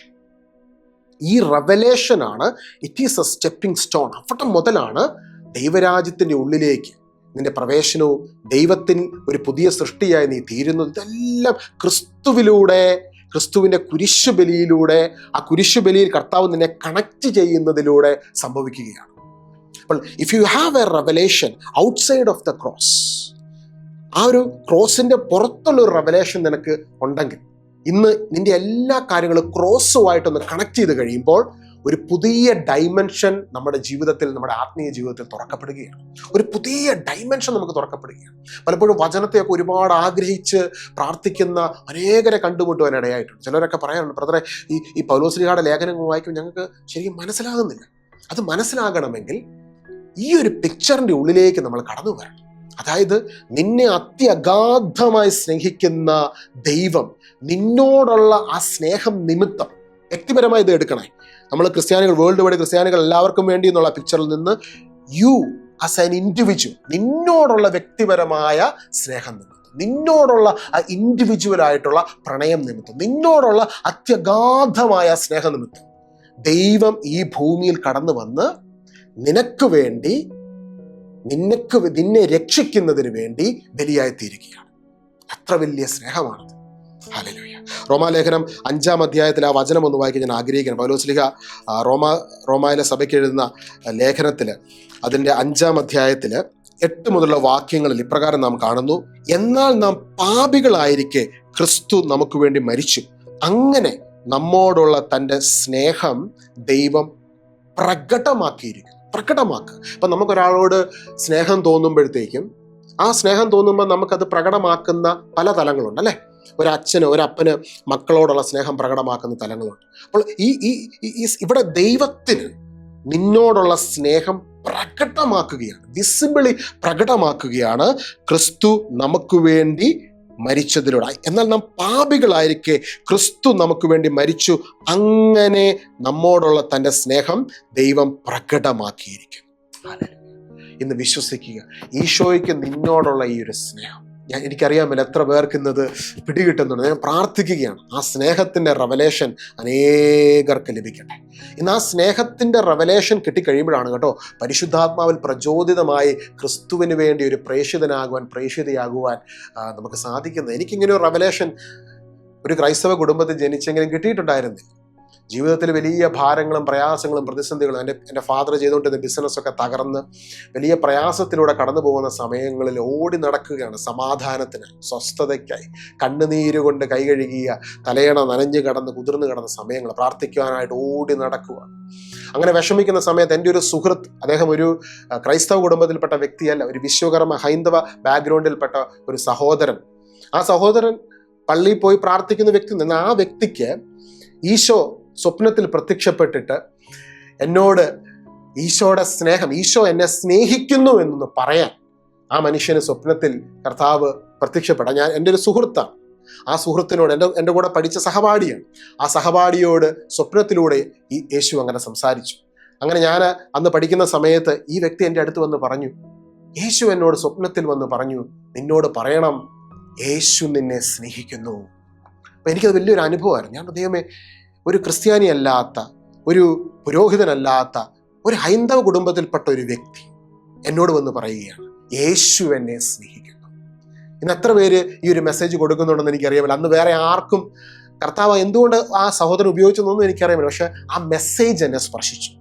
ഈ റവലേഷനാണ് it is a stepping stone അവിടെ മുതലാണ് ദൈവരാജ്യത്തിന്റെ ഉള്ളിലേക്ക് നിന്റെ പ്രവേശനവും ദൈവത്തിൻ ഒരു പുതിയ സൃഷ്ടിയായി നീ തീരുന്നു ഇതെല്ലാം ക്രിസ്തുവിലൂടെ ക്രിസ്തുവിന്റെ കുരിശുബലിയിലൂടെ ആ കുരിശുബലിയിൽ കർത്താവ് നിന്നെ കണക്ട് ചെയ്യുന്നതിലൂടെ സംഭവിക്കുകയാണ്. അപ്പോൾ if you have a revelation outside of the cross ആ ഒരു ക്രോസിന്റെ പുറത്തുള്ള ഒരു റെവലേഷൻ നിനക്ക് ഉണ്ടെങ്കിൽ ഇന്ന് നിന്റെ എല്ലാ കാര്യങ്ങളും ക്രോസുമായിട്ടൊന്ന് കണക്ട് ചെയ്ത് കഴിയുമ്പോൾ ഒരു പുതിയ ഡൈമെൻഷൻ നമ്മുടെ ജീവിതത്തിൽ നമ്മുടെ ആത്മീയ ജീവിതത്തിൽ തുറക്കപ്പെടുകയാണ്. ഒരു പുതിയ ഡൈമെൻഷൻ നമുക്ക് തുറക്കപ്പെടുകയാണ്. പലപ്പോഴും വചനത്തെയൊക്കെ ഒരുപാട് ആഗ്രഹിച്ച് പ്രാർത്ഥിക്കുന്ന അനേകരെ കണ്ടുമുട്ടുവാൻ ഇടയായിട്ടുണ്ട്. ചിലരൊക്കെ പറയാറുണ്ട് ബ്രദറെ ഈ ഈ പൗലോസ്ലിഹാടെ ലേഖനങ്ങൾ വായിക്കുമ്പോൾ ഞങ്ങൾക്ക് ശരിക്കും മനസ്സിലാകുന്നില്ല. അത് മനസ്സിലാകണമെങ്കിൽ ഈ ഒരു പിക്ചറിന്റെ ഉള്ളിലേക്ക് നമ്മൾ കടന്നു വരണം. അതായത് നിന്നെ അത്യഗാധമായി സ്നേഹിക്കുന്ന ദൈവം നിന്നോടുള്ള ആ സ്നേഹം നിമിത്തം വ്യക്തിപരമായി ഇത് എടുക്കണേ. നമ്മൾ ക്രിസ്ത്യാനികൾ വേൾഡ് വൈഡ് ക്രിസ്ത്യാനികൾ എല്ലാവർക്കും വേണ്ടി എന്നുള്ള പിക്ചറിൽ നിന്ന് യു ആസ് ആൻ ഇൻഡിവിജ്വൽ നിന്നോടുള്ള വ്യക്തിപരമായ സ്നേഹം നിമിത്തം. നിന്നോടുള്ള ആ ഇൻഡിവിജ്വൽ ആയിട്ടുള്ള പ്രണയം നിമിത്തം. നിന്നോടുള്ള അത്യഗാധമായ സ്നേഹ നിമിത്തം. ദൈവം ഈ ഭൂമിയിൽ കടന്നു വന്ന് നിനക്ക് വേണ്ടി നിനക്ക് നിന്നെ രക്ഷിക്കുന്നതിന് വേണ്ടി ബലിയായി തീരുകയാണ്. വലിയ സ്നേഹമാണത്. ഹല്ലേലൂയ റോമാലേഖനം അഞ്ചാം അധ്യായത്തിൽ ആ വചനം ഒന്ന് വായിക്കാൻ ഞാൻ ആഗ്രഹിക്കുന്നു. പൗലോസ്ലിഹ റോമ റോമായിലെ സഭയ്ക്ക് എഴുതുന്ന ലേഖനത്തിൽ അതിന്റെ അഞ്ചാം അധ്യായത്തിൽ എട്ട് മുതലുള്ള വാക്യങ്ങളിൽ ഇപ്രകാരം നാം കാണുന്നു എന്നാൽ നാം പാപികളായിരിക്കെ ക്രിസ്തു നമുക്ക് വേണ്ടി മരിച്ചു. അങ്ങനെ നമ്മോടുള്ള തന്റെ സ്നേഹം ദൈവം പ്രകടമാക്കിയിരിക്കും പ്രകടമാക്കുക. ഇപ്പം നമുക്കൊരാളോട് സ്നേഹം തോന്നുമ്പോഴത്തേക്കും ആ സ്നേഹം തോന്നുമ്പോൾ നമുക്കത് പ്രകടമാക്കുന്ന പല തലങ്ങളുണ്ട് അല്ലേ? ഒരച്ഛന് ഒരപ്പന് മക്കളോടുള്ള സ്നേഹം പ്രകടമാക്കുന്ന തലങ്ങളുണ്ട്. അപ്പോൾ ഈ ഈ ഇവിടെ ദൈവത്തിന് നിന്നോടുള്ള സ്നേഹം പ്രകടമാക്കുകയാണ് വിസിബിളി പ്രകടമാക്കുകയാണ് ക്രിസ്തു നമുക്ക് വേണ്ടി മരിച്ചതിലൂടെ. എന്നാൽ നാം പാപികളായിരിക്കെ ക്രിസ്തു നമുക്ക് വേണ്ടി മരിച്ചു അങ്ങനെ നമ്മോടുള്ള തന്റെ സ്നേഹം ദൈവം പ്രകടമാക്കിയിരിക്കും. ഇന്ന് വിശ്വസിക്കുക ഈശോയ്ക്ക് നിന്നോടുള്ള ഈ ഒരു സ്നേഹം ഞാൻ എനിക്കറിയാമല്ലോ എത്ര പേർക്ക് ഇന്നത് പിടികിട്ടുന്നുണ്ട്. ഞാൻ പ്രാർത്ഥിക്കുകയാണ്. ആ സ്നേഹത്തിന്റെ റവലേഷൻ അനേകർക്ക് ലഭിക്കട്ടെ. ഇന്ന് ആ സ്നേഹത്തിന്റെ റവലേഷൻ കിട്ടിക്കഴിയുമ്പോഴാണ് കേട്ടോ പരിശുദ്ധാത്മാവിൽ പ്രചോദിതമായി ക്രിസ്തുവിന് വേണ്ടി ഒരു പ്രേഷിതനാകുവാൻ പ്രേഷിതയാകുവാൻ നമുക്ക് സാധിക്കുന്നത്. എനിക്കിങ്ങനെ ഒരു റവലേഷൻ ഒരു ക്രൈസ്തവ കുടുംബത്തിൽ ജനിച്ചെങ്കിലും കിട്ടിയിട്ടുണ്ടായിരുന്നില്ല. ജീവിതത്തിൽ വലിയ ഭാരങ്ങളും പ്രയാസങ്ങളും പ്രതിസന്ധികളും എന്റെ എന്റെ ഫാദർ ചെയ്തുകൊണ്ടിരുന്ന ബിസിനസ്സൊക്കെ തകർന്ന് വലിയ പ്രയാസത്തിലൂടെ കടന്നു പോകുന്ന സമയങ്ങളിൽ ഓടി നടക്കുകയാണ് സമാധാനത്തിന് സ്വസ്ഥതയ്ക്കായി. കണ്ണുനീര് കൊണ്ട് കൈ കഴുകിയ തലയണ നനഞ്ഞു കടന്ന് കുതിർന്നു കിടന്ന സമയങ്ങൾ പ്രാർത്ഥിക്കുവാനായിട്ട് ഓടി നടക്കുക അങ്ങനെ വിഷമിക്കുന്ന സമയത്ത് എന്റെ ഒരു സുഹൃത്ത് അദ്ദേഹം ഒരു ക്രൈസ്തവ കുടുംബത്തിൽപ്പെട്ട വ്യക്തിയല്ല ഒരു വിശ്വകർമ്മ ഹൈന്ദവ ബാക്ക്ഗ്രൗണ്ടിൽപ്പെട്ട ഒരു സഹോദരൻ. ആ സഹോദരൻ പള്ളിയിൽ പോയി പ്രാർത്ഥിക്കുന്ന വ്യക്തി നിന്ന് ആ വ്യക്തിക്ക് ഈശോ സ്വപ്നത്തിൽ പ്രത്യക്ഷപ്പെട്ടിട്ട് എന്നോട് ഈശോയുടെ സ്നേഹം ഈശോ എന്നെ സ്നേഹിക്കുന്നു എന്നൊന്ന് പറയാൻ ആ മനുഷ്യന് സ്വപ്നത്തിൽ കർത്താവ് പ്രത്യക്ഷപ്പെടാം ഞാൻ എന്റെ ഒരു സുഹൃത്താണ്. ആ സുഹൃത്തിനോട് എന്റെ എന്റെ കൂടെ പഠിച്ച സഹപാഠിയാണ്. ആ സഹപാഠിയോട് സ്വപ്നത്തിലൂടെ ഈ യേശു അങ്ങനെ സംസാരിച്ചു. അങ്ങനെ ഞാൻ അന്ന് പഠിക്കുന്ന സമയത്ത് ഈ വ്യക്തി എന്റെ അടുത്ത് വന്ന് പറഞ്ഞു യേശു എന്നോട് സ്വപ്നത്തിൽ വന്ന് പറഞ്ഞു നിന്നോട് പറയണം യേശു നിന്നെ സ്നേഹിക്കുന്നു. അപ്പം എനിക്കത് വലിയൊരു അനുഭവമായിരുന്നു. ഞാൻ ദൈവമേ ഒരു ക്രിസ്ത്യാനിയല്ലാത്ത ഒരു പുരോഹിതനല്ലാത്ത ഒരു ഹൈന്ദവ കുടുംബത്തിൽപ്പെട്ട ഒരു വ്യക്തി എന്നോട് വന്ന് പറയുകയാണ് യേശു എന്നെ സ്നേഹിക്കുന്നു. ഇന്ന് എത്ര പേര് ഈ ഒരു മെസ്സേജ് കൊടുക്കുന്നുണ്ടെന്ന് എനിക്കറിയാമല്ലോ. അന്ന് വേറെ ആർക്കും കർത്താവ് എന്തുകൊണ്ട് ആ സഹോദരൻ ഉപയോഗിച്ചെന്നൊന്നും എനിക്കറിയാമല്ലോ. പക്ഷേ ആ മെസ്സേജ് എന്നെ സ്പർശിച്ചു.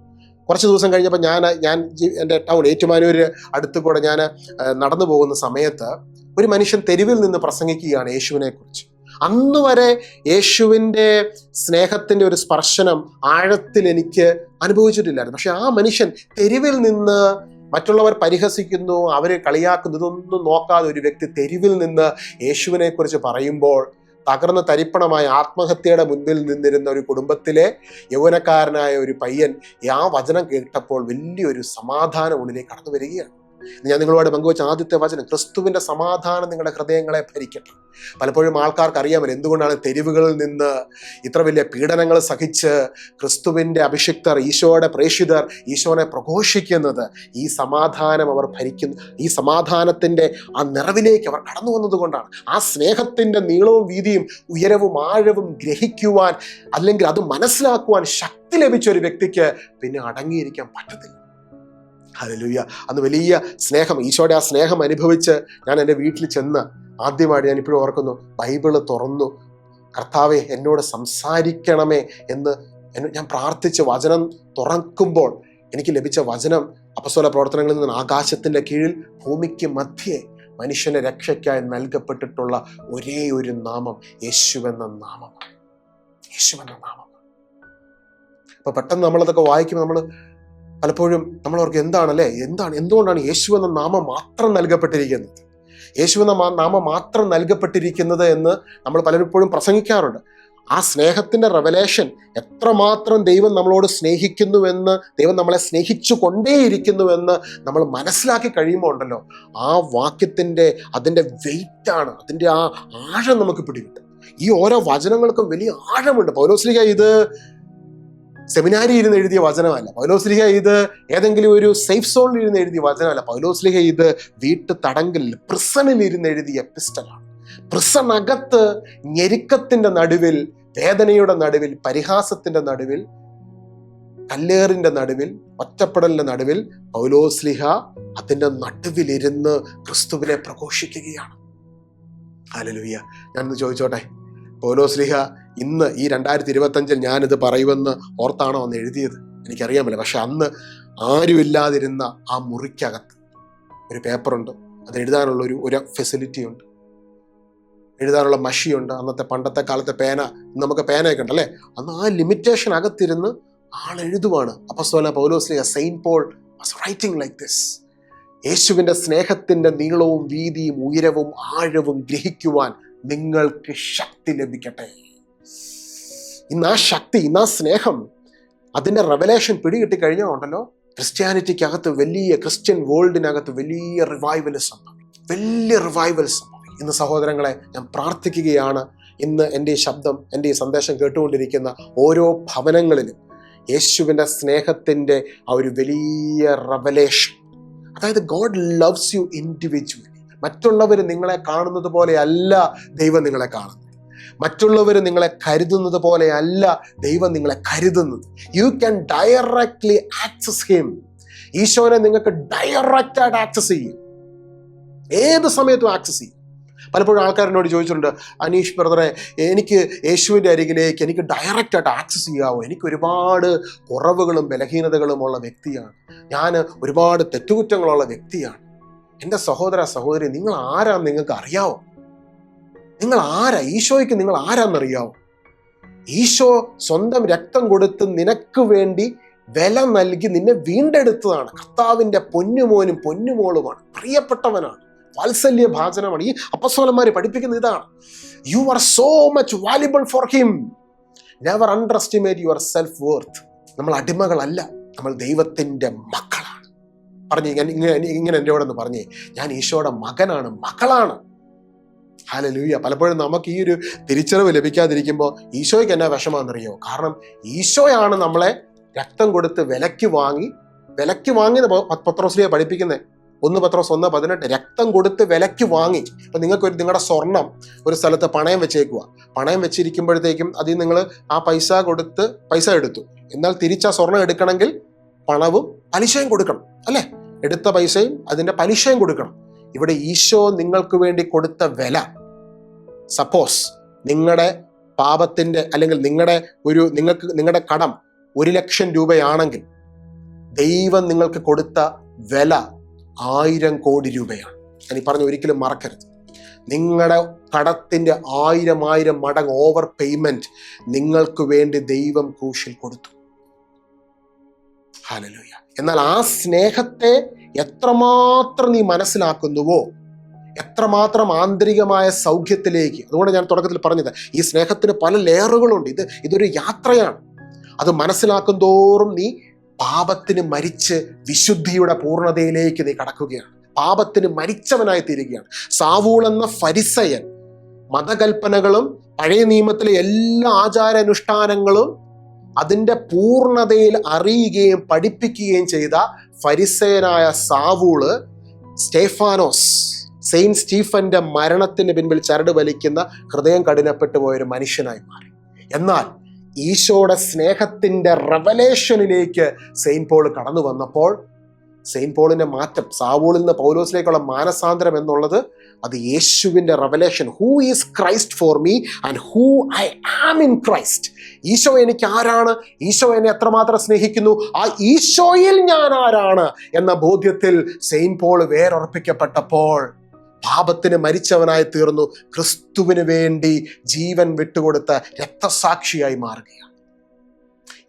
കുറച്ച് ദിവസം കഴിഞ്ഞപ്പോൾ ഞാൻ ഞാൻ എന്റെ ടൗൺ ഏറ്റുമാനൂര് അടുത്ത് കൂടെ ഞാൻ നടന്നു പോകുന്ന സമയത്ത് ഒരു മനുഷ്യൻ തെരുവിൽ നിന്ന് പ്രസംഗിക്കുകയാണ് യേശുവിനെ കുറിച്ച് അന്ന് വരെ യേശുവിന്റെ സ്നേഹത്തിന്റെ ഒരു സ്പർശനം ആഴത്തിൽ എനിക്ക് അനുഭവിച്ചിട്ടില്ലായിരുന്നു. പക്ഷെ ആ മനുഷ്യൻ തെരുവിൽ നിന്ന് മറ്റുള്ളവർ പരിഹസിക്കുന്നു അവർ കളിയാക്കുന്നു ഇതൊന്നും നോക്കാതെ ഒരു വ്യക്തി തെരുവിൽ നിന്ന് യേശുവിനെ കുറിച്ച് പറയുമ്പോൾ തകർന്ന തരിപ്പണമായ ആത്മഹത്യയുടെ മുൻപിൽ നിന്നിരുന്ന ഒരു കുടുംബത്തിലെ യൗവനക്കാരനായ ഒരു പയ്യൻ ആ വചനം കേട്ടപ്പോൾ വലിയൊരു സമാധാനം ഉള്ളിലേക്ക് കടന്നു വരികയാണ് ഞാൻ നിങ്ങളോട് പങ്കുവച്ച ആദ്യത്തെ വചനം ക്രിസ്തുവിന്റെ സമാധാനം നിങ്ങളുടെ ഹൃദയങ്ങളെ ഭരിക്കട്ടെ. പലപ്പോഴും ആൾക്കാർക്ക് അറിയാമല്ലോ എന്തുകൊണ്ടാണ് തെരുവുകളിൽ നിന്ന് ഇത്ര വലിയ പീഡനങ്ങൾ സഹിച്ച് ക്രിസ്തുവിന്റെ അഭിഷിക്തർ ഈശോയുടെ പ്രേക്ഷിതർ ഈശോനെ പ്രഘോഷിക്കുന്നത്? ഈ സമാധാനം അവർ ഭരിക്കുന്നു ഈ സമാധാനത്തിന്റെ ആ നിറവിലേക്ക് അവർ കടന്നു വന്നത് കൊണ്ടാണ് ആ സ്നേഹത്തിന്റെ നീളവും വീതിയും ഉയരവും ആഴവും ഗ്രഹിക്കുവാൻ അല്ലെങ്കിൽ അത് മനസ്സിലാക്കുവാൻ ശക്തി ലഭിച്ച ഒരു വ്യക്തിക്ക് പിന്നെ അടങ്ങിയിരിക്കാൻ പറ്റത്തില്ല. ഹല്ലേലൂയ. അന്ന് വലിയ സ്നേഹം ഈശോയുടെ ആ സ്നേഹം അനുഭവിച്ച് ഞാൻ എന്റെ വീട്ടിൽ ചെന്ന് ആദ്യമായിട്ട് ഞാൻ ഇപ്പോഴും ഓർക്കുന്നു ബൈബിൾ തുറന്നു കർത്താവെ എന്നോട് സംസാരിക്കണമേ എന്ന് ഞാൻ പ്രാർത്ഥിച്ച് വചനം തുറക്കുമ്പോൾ എനിക്ക് ലഭിച്ച വചനം അപസ്വല പ്രവർത്തനങ്ങളിൽ നിന്ന് ആകാശത്തിന്റെ കീഴിൽ ഭൂമിക്ക് മധ്യേ മനുഷ്യനെ രക്ഷയ്ക്കായി നൽകപ്പെട്ടിട്ടുള്ള ഒരേ ഒരു നാമം യേശുവെന്ന നാമമാണ്. യേശുവെന്ന നാമം. അപ്പൊ പെട്ടെന്ന് നമ്മളതൊക്കെ വായിക്കുമ്പോൾ നമ്മൾ പലപ്പോഴും നമ്മൾ അവർക്ക് എന്താണല്ലേ? എന്താണ്? എന്തുകൊണ്ടാണ് യേശു എന്ന നാമം മാത്രം നൽകപ്പെട്ടിരിക്കുന്നത്? യേശു എന്ന നാമം മാത്രം നൽകപ്പെട്ടിരിക്കുന്നത് എന്ന് നമ്മൾ പലപ്പോഴും പ്രസംഗിക്കാറുണ്ട്. ആ സ്നേഹത്തിന്റെ റെവലേഷൻ എത്രമാത്രം ദൈവം നമ്മളോട് സ്നേഹിക്കുന്നുവെന്ന് ദൈവം നമ്മളെ സ്നേഹിച്ചു കൊണ്ടേയിരിക്കുന്നുവെന്ന് നമ്മൾ മനസ്സിലാക്കി കഴിയുമ്പോൾ ഉണ്ടല്ലോ ആ വാക്യത്തിന്റെ അതിന്റെ വെയിറ്റ് ആണ് അതിന്റെ ആ ആഴം നമുക്ക് പിടികിട്ടും. ഈ ഓരോ വചനങ്ങൾക്കും വലിയ ആഴമുണ്ട്. പൗലോസ്ലിക ഇത് സെമിനാരി ഇരുന്ന് എഴുതിയ വചനമല്ല. പൗലോസ്ലിഹ ഇത് ഏതെങ്കിലും ഒരു സേഫ് സോണിൽ ഇരുന്ന് എഴുതിയ വചനമല്ല. പൗലോസ്ലിഹ ഇത് വീട്ടു തടങ്കലിൽ പ്രിസണിൽ ഇരുന്ന് എഴുതിയ പിസ്റ്റലാണ് പ്രിസണകത്ത് ഞെരുക്കത്തിന്റെ നടുവിൽ വേദനയുടെ നടുവിൽ പരിഹാസത്തിന്റെ നടുവിൽ കല്ലേറിന്റെ നടുവിൽ ഒറ്റപ്പെടലിന്റെ നടുവിൽ പൗലോസ്ലിഹ അതിന്റെ നടുവിലിരുന്ന് ക്രിസ്തുവിനെ പ്രഘോഷിക്കുകയാണ്. ഹല്ലേലൂയ. ഞാനൊന്ന് ചോദിച്ചോട്ടെ? പൗലോസ്ലിഹ ഇന്ന് ഈ രണ്ടായിരത്തി ഇരുപത്തഞ്ചിൽ ഞാനിത് പറയുമെന്ന് ഓർത്താണോ അന്ന് എഴുതിയത്. എനിക്കറിയാമല്ലോ. പക്ഷെ അന്ന് ആരുമില്ലാതിരുന്ന ആ മുറിക്കകത്ത് ഒരു പേപ്പറുണ്ട്. അത് എഴുതാനുള്ള ഒരു ഒരു ഫെസിലിറ്റി ഉണ്ട്. എഴുതാനുള്ള മഷിയുണ്ട്. അന്നത്തെ പണ്ടത്തെ കാലത്തെ പേന നമുക്ക് പേനയൊക്കെ ഉണ്ട് അല്ലേ അന്ന് ആ ലിമിറ്റേഷൻ അകത്തിരുന്ന് ആൾ എഴുതുവാണ്. അപ്പസ്തോല പൗലോസ്ലിഹ saint Paul was writing like this യേശുവിന്റെ സ്നേഹത്തിന്റെ നീളവും വീതിയും ഉയരവും ആഴവും ഗ്രഹിക്കുവാൻ നിങ്ങൾക്ക് ശക്തി ലഭിക്കട്ടെ. ഇന്ന് ആ ശക്തി ഇന്ന് ആ സ്നേഹം അതിന്റെ റെവലേഷൻ പിടികിട്ടി കഴിഞ്ഞാൽ ഉണ്ടല്ലോ ക്രിസ്ത്യാനിറ്റിക്കകത്ത് വലിയ ക്രിസ്ത്യൻ വേൾഡിനകത്ത് വലിയ റിവൈവലിസം വലിയ റിവൈവൽസം ഇന്ന് സഹോദരങ്ങളെ ഞാൻ പ്രാർത്ഥിക്കുകയാണ്. ഇന്ന് എന്റെ ഈ ശബ്ദം എന്റെ ഈ സന്ദേശം കേട്ടുകൊണ്ടിരിക്കുന്ന ഓരോ ഭവനങ്ങളിലും യേശുവിന്റെ സ്നേഹത്തിന്റെ ആ ഒരു വലിയ റവലേഷൻ അതായത് ഗോഡ് ലവ്സ് യു ഇൻഡിവിജ്വലി മറ്റുള്ളവർ നിങ്ങളെ കാണുന്നത് പോലെയല്ല ദൈവം നിങ്ങളെ കാണുന്നത്. മറ്റുള്ളവർ നിങ്ങളെ കരുതുന്നത് പോലെയല്ല ദൈവം നിങ്ങളെ കരുതുന്നത്. You can directly access him ഈശോനെ നിങ്ങൾക്ക് ഡയറക്റ്റ് ആയിട്ട് ആക്സസ് ചെയ്യും. ഏത് സമയത്തും ആക്സസ് ചെയ്യും. പലപ്പോഴും ആൾക്കാരനോട് ചോദിച്ചിട്ടുണ്ട് അനീഷ് ബ്രദറെ എനിക്ക് യേശുവിന്റെ അരികിലേക്ക് എനിക്ക് ഡയറക്റ്റായിട്ട് ആക്സസ് ചെയ്യാവോ? എനിക്ക് ഒരുപാട് കുറവുകളും ബലഹീനതകളും ഉള്ള വ്യക്തിയാണ്. ഞാൻ ഒരുപാട് തെറ്റുകുറ്റങ്ങളുള്ള വ്യക്തിയാണ്. എന്റെ സഹോദര സഹോദരി നിങ്ങൾ ആരാ നിങ്ങൾക്ക് അറിയാവോ? നിങ്ങൾ ആരാ? ഈശോയ്ക്ക് നിങ്ങൾ ആരാന്നറിയാവോ? ഈശോ സ്വന്തം രക്തം കൊടുത്ത് നിനക്ക് വേണ്ടി വില നൽകി നിന്നെ വീണ്ടെടുത്തതാണ്. കർത്താവിന്റെ പൊന്നുമോനും പൊന്നുമോളുമാണ്. പ്രിയപ്പെട്ടവനാണ്. വാത്സല്യ ഭാചനമാണ് ഈ അപ്പസ്വലന്മാര് പഠിപ്പിക്കുന്ന ഇതാണ്. You are so much valuable for him never underestimate your self worth നമ്മൾ അടിമകളല്ല. നമ്മൾ ദൈവത്തിന്റെ മക്കളാണ് പറഞ്ഞു ഞാൻ ഇങ്ങനെ ഇങ്ങനെ എന്റെ കൂടെ ഒന്ന് പറഞ്ഞേ. ഞാൻ ഈശോയുടെ മകനാണ് മക്കളാണ് ഹാലലൂയ പലപ്പോഴും നമുക്ക് ഈ ഒരു തിരിച്ചറിവ് ലഭിക്കാതിരിക്കുമ്പോൾ ഈശോയ്ക്ക് എന്നാ വിഷമാണെന്നറിയോ കാരണം ഈശോയാണ് നമ്മളെ രക്തം കൊടുത്ത് വിലക്ക് വാങ്ങി വിലക്ക് വാങ്ങി പത്രോസ്ലിയെ പഠിപ്പിക്കുന്നത് ഒന്ന് പത്രോസ് ഒന്ന് പതിനെട്ട്. രക്തം കൊടുത്ത് വിലക്ക് വാങ്ങി. അപ്പം നിങ്ങൾക്ക് ഒരു നിങ്ങളുടെ സ്വർണം ഒരു സ്ഥലത്ത് പണയം വെച്ചേക്കുക പണയം വെച്ചിരിക്കുമ്പോഴത്തേക്കും അതിൽ നിങ്ങൾ ആ പൈസ കൊടുത്ത് പൈസ എടുത്തു. എന്നാൽ തിരിച്ച് ആ സ്വർണം എടുക്കണമെങ്കിൽ പണവും പലിശയും കൊടുക്കണം. അല്ലേ? എടുത്ത പൈസയും അതിന്റെ പലിശയും കൊടുക്കണം. ഇവിടെ ഈശോ നിങ്ങൾക്ക് വേണ്ടി കൊടുത്ത വില. സപ്പോസ് നിങ്ങളുടെ പാപത്തിന്റെ അല്ലെങ്കിൽ നിങ്ങളുടെ ഒരു നിങ്ങൾക്ക് നിങ്ങളുടെ കടം ഒരു ലക്ഷം രൂപയാണെങ്കിൽ ദൈവം നിങ്ങൾക്ക് കൊടുത്ത വില ആയിരം കോടി രൂപയാണ്. ഞാൻ ഈ പറഞ്ഞ ഒരിക്കലും മറക്കരുത്. നിങ്ങളുടെ കടത്തിന്റെ ആയിരം ആയിരം മടങ്ങ് ഓവർ പേയ്മെന്റ് നിങ്ങൾക്ക് വേണ്ടി ദൈവം ക്രൂശിൽ കൊടുത്തു. ഹാലലൂയ എന്നാൽ ആ സ്നേഹത്തെ എത്രമാത്രം നീ മനസ്സിലാക്കുന്നുവോ? എത്രമാത്രം ആന്തരികമായ സൗഖ്യത്തിലേക്ക്? അതുകൊണ്ട് ഞാൻ തുടക്കത്തിൽ പറഞ്ഞത് ഈ സ്നേഹത്തിന് പല ലെയറുകളുണ്ട്. ഇത് ഇതൊരു യാത്രയാണ്. അത് മനസ്സിലാക്കും തോറും നീ പാപത്തിന് മരിച്ച് വിശുദ്ധിയുടെ പൂർണതയിലേക്ക് നീ കടക്കുകയാണ്. പാപത്തിന് മരിച്ചവനായി തീരുകയാണ്. സാവൂൾ എന്ന ഫരിസയൻ മതകൽപ്പനകളും പഴയ നിയമത്തിലെ എല്ലാ ആചാരാനുഷ്ഠാനങ്ങളും അതിന്റെ പൂർണതയിൽ അറിയുകയും പഠിപ്പിക്കുകയും ചെയ്ത ഫരിസേനായ സാവൂൾ സ്റ്റേഫാനോസ് സെയിന്റ് സ്റ്റീഫന്റെ മരണത്തിന് പിൻപിൽ ചരട് വലിക്കുന്ന ഹൃദയം കഠിനപ്പെട്ടു പോയൊരു മനുഷ്യനായി മാറി. എന്നാൽ ഈശോയുടെ സ്നേഹത്തിന്റെ റവലേഷനിലേക്ക് സെയിന്റ് പോൾ കടന്നു വന്നപ്പോൾ സെയിന്റ് പോളിന്റെ മാറ്റം സാവൂളിൽ നിന്ന് പൗലോസിലേക്കുള്ള മാനസാന്തരം എന്നുള്ളത് അത് യേശുവിന്റെ revelation who is Christ for me and who I am in Christ Isho എനിക്ക് ആരാണ്? ഈശോ എന്നെ എത്രമാത്രം സ്നേഹിക്കുന്നു? ആ ഈശോയിൽ ഞാൻ ആരാണ്? എന്ന ബോധ്യത്തിൽ സെയിൻ പോൾ വേരുറപ്പിക്കപ്പെട്ടപ്പോൾ പാപത്തിന് മരിച്ചവനായി തീർന്നു. ക്രിസ്തുവിന് വേണ്ടി ജീവൻ വിട്ടുകൊടുത്ത രക്തസാക്ഷിയായി മാറുകയാണ്.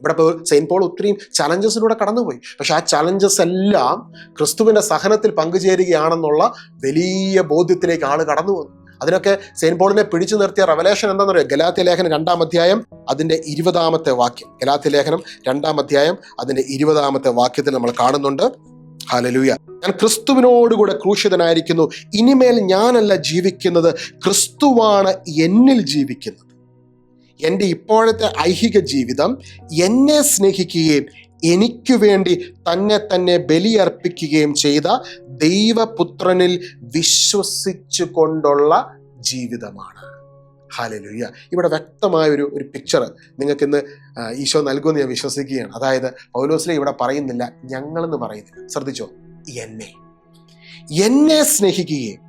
ഇവിടെ ഇപ്പോൾ സെയിന്റ് പോൾ ഒത്തിരിയും ചലഞ്ചസിലൂടെ കടന്നുപോയി. പക്ഷെ ആ ചലഞ്ചസ് എല്ലാം ക്രിസ്തുവിന്റെ സഹനത്തിൽ പങ്കുചേരുകയാണെന്നുള്ള വലിയ ബോധ്യത്തിലേക്ക് ആൾ കടന്നു വന്നു അതിനൊക്കെ സെയിന്റ് പോളിനെ പിടിച്ചു നിർത്തിയ റവലേഷൻ എന്താണെന്ന് പറയുക ഗലാത്യ ലേഖനം രണ്ടാം അധ്യായം അതിന്റെ ഇരുപതാമത്തെ വാക്യം. ഗലാത്യ ലേഖനം രണ്ടാം അധ്യായം അതിന്റെ ഇരുപതാമത്തെ വാക്യത്തിൽ നമ്മൾ കാണുന്നുണ്ട്. ഹാലലൂയ ഞാൻ ക്രിസ്തുവിനോടുകൂടെ ക്രൂശിതനായിരിക്കുന്നു. ഇനിമേൽ ഞാനല്ല ജീവിക്കുന്നത്. ക്രിസ്തുവാണ് എന്നിൽ ജീവിക്കുന്നത്. എന്റെ ഇപ്പോഴത്തെ ഐഹിക ജീവിതം എന്നെ സ്നേഹിക്കുകയും എനിക്ക് വേണ്ടി തന്നെ തന്നെ ബലിയർപ്പിക്കുകയും ചെയ്ത ദൈവപുത്രനിൽ വിശ്വസിച്ചു കൊണ്ടുള്ള ജീവിതമാണ്. ഹാലലുയ്യ ഇവിടെ വ്യക്തമായ ഒരു ഒരു പിക്ചർ നിങ്ങൾക്ക് ഇന്ന് ഈശോ നൽകുമെന്ന് ഞാൻ വിശ്വസിക്കുകയാണ്. അതായത് പൗലോസിലെ ഇവിടെ പറയുന്നില്ല ഞങ്ങളെന്ന് പറയുന്നില്ല. ശ്രദ്ധിച്ചോ? എന്നെ. എന്നെ സ്നേഹിക്കുകയും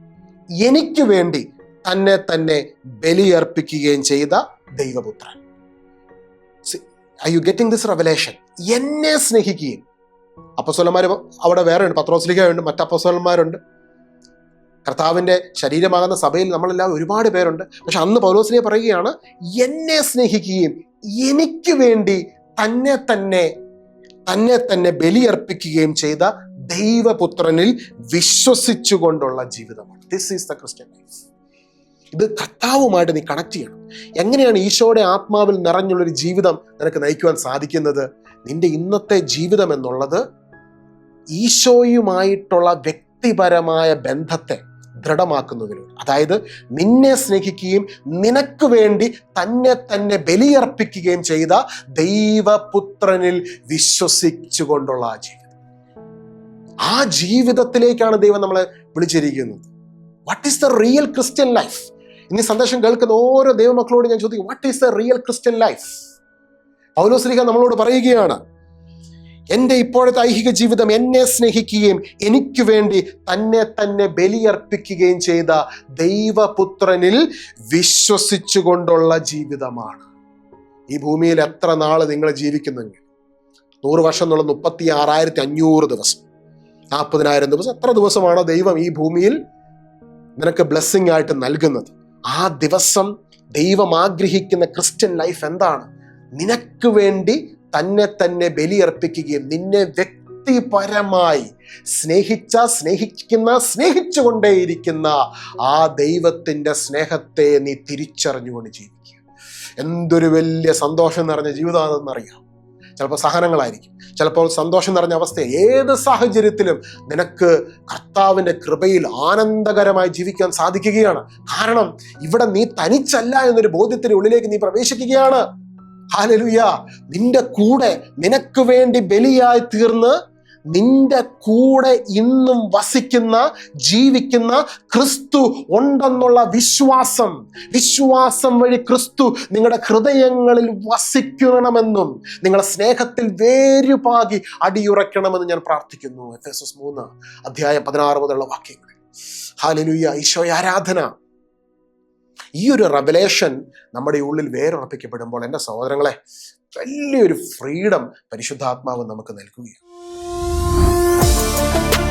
എനിക്ക് വേണ്ടി തന്നെ തന്നെ ബലിയർപ്പിക്കുകയും ചെയ്ത ദൈവപുത്രൻ. I you getting this revelation എന്നെ സ്നേഹിക്കുകയും. അപ്പസ്വലന്മാർ അവിടെ വേറെ ഉണ്ട് പത്രോസ്ലിഖയുണ്ട് മറ്റ് അപ്പസ്വലന്മാരുണ്ട്. കർത്താവിന്റെ ശരീരമാകുന്ന സഭയിൽ നമ്മളെല്ലാം ഒരുപാട് പേരുണ്ട്. പക്ഷെ അന്ന് പൗലോസിനെ പറയുകയാണ് എന്നെ സ്നേഹിക്കുകയും എനിക്ക് വേണ്ടി തന്നെ തന്നെ തന്നെ തന്നെ ബലിയർപ്പിക്കുകയും ചെയ്ത ദൈവപുത്രനിൽ വിശ്വസിച്ചുകൊണ്ടുള്ള ജീവിതമാണ്. This is the Christian life ഇത് കർത്താവുമായിട്ട് നീ കണക്ട് ചെയ്യണം. എങ്ങനെയാണ് ഈശോയുടെ ആത്മാവിൽ നിറഞ്ഞുള്ളൊരു ജീവിതം നിനക്ക് നയിക്കുവാൻ സാധിക്കുന്നത്? നിന്റെ ഇന്നത്തെ ജീവിതം എന്നുള്ളത് ഈശോയുമായിട്ടുള്ള വ്യക്തിപരമായ ബന്ധത്തെ ദൃഢമാക്കുന്നതിലൂടെ. അതായത് നിന്നെ സ്നേഹിക്കുകയും നിനക്ക് വേണ്ടി തന്നെ തന്നെ ബലിയർപ്പിക്കുകയും ചെയ്ത ദൈവപുത്രനിൽ വിശ്വസിച്ചുകൊണ്ടുള്ള ആ ജീവിതം. ആ ജീവിതത്തിലേക്കാണ് ദൈവം നമ്മളെ വിളിച്ചിരിക്കുന്നത്. What is the real Christian life ഇനി സന്ദേശം കേൾക്കുന്ന ഓരോ ദൈവമക്കളോട് ഞാൻ ചോദിക്കും what is a real Christian life പൗലോസ്ലിഹ നമ്മളോട് പറയുകയാണ് എന്റെ ഇപ്പോഴത്തെ ഐഹിക ജീവിതം എന്നെ സ്നേഹിക്കുകയും എനിക്ക് വേണ്ടി തന്നെ തന്നെ ബലിയർപ്പിക്കുകയും ചെയ്ത ദൈവപുത്രനിൽ വിശ്വസിച്ചുകൊണ്ടുള്ള ജീവിതമാണ്. ഈ ഭൂമിയിൽ എത്ര നാൾ നിങ്ങൾ ജീവിക്കുന്നെങ്കിൽ? നൂറ് വർഷം എന്നുള്ള മുപ്പത്തി ആറായിരത്തി അഞ്ഞൂറ് ദിവസം. നാൽപ്പതിനായിരം ദിവസം. എത്ര ദിവസമാണോ ദൈവം ഈ ഭൂമിയിൽ നിനക്ക് ബ്ലെസ്സിങ് ആയിട്ട് നൽകുന്നത്? ആ ദിവസം ദൈവം ആഗ്രഹിക്കുന്ന ക്രിസ്ത്യൻ ലൈഫ് എന്താണ്? നിനക്ക് വേണ്ടി തന്നെ തന്നെ ബലിയർപ്പിക്കുകയും നിന്നെ വ്യക്തിപരമായി സ്നേഹിച്ച സ്നേഹിക്കുന്ന സ്നേഹിച്ചുകൊണ്ടേയിരിക്കുന്ന ആ ദൈവത്തിന്റെ സ്നേഹത്തെ നീ തിരിച്ചറിഞ്ഞുകൊണ്ട് ജീവിക്കുക. എന്തൊരു വലിയ സന്തോഷം നിറഞ്ഞ ജീവിതമാണെന്നറിയാം. ചിലപ്പോൾ സഹനങ്ങളായിരിക്കും. ചിലപ്പോൾ സന്തോഷം നിറഞ്ഞ അവസ്ഥ ഏത് സാഹചര്യത്തിലും നിനക്ക് കർത്താവിന്റെ കൃപയിൽ ആനന്ദകരമായി ജീവിക്കാൻ സാധിക്കുകയാണ്. കാരണം ഇവിടെ നീ തനിച്ചല്ല എന്നൊരു ബോധ്യത്തിന് ഉള്ളിലേക്ക് നീ പ്രവേശിക്കുകയാണ്. ഹാലലുയ നിന്റെ കൂടെ നിനക്ക് വേണ്ടി ബലിയായി തീർന്ന് നിന്റെ കൂടെ ഇന്നും വസിക്കുന്ന ജീവിക്കുന്ന ക്രിസ്തു ഉണ്ടെന്നുള്ള വിശ്വാസം വിശ്വാസം വഴി ക്രിസ്തു നിങ്ങളുടെ ഹൃദയങ്ങളിൽ വസിക്കണമെന്നും നിങ്ങളുടെ സ്നേഹത്തിൽ വേരുപാകി അടിയുറയ്ക്കണമെന്ന് ഞാൻ പ്രാർത്ഥിക്കുന്നു. എഫ് എസ് എസ് മൂന്ന് അധ്യായം പതിനാറ് മുതലുള്ള വാക്യങ്ങൾ. ഹാലലുയ ഈശോയ ആരാധന. ഈ ഒരു റെവലേഷൻ നമ്മുടെ ഉള്ളിൽ വേരുറപ്പിക്കപ്പെടുമ്പോൾ എന്റെ സഹോദരങ്ങളെ വലിയൊരു ഫ്രീഡം പരിശുദ്ധാത്മാവ് നമുക്ക് നൽകുകയാണ്. thank you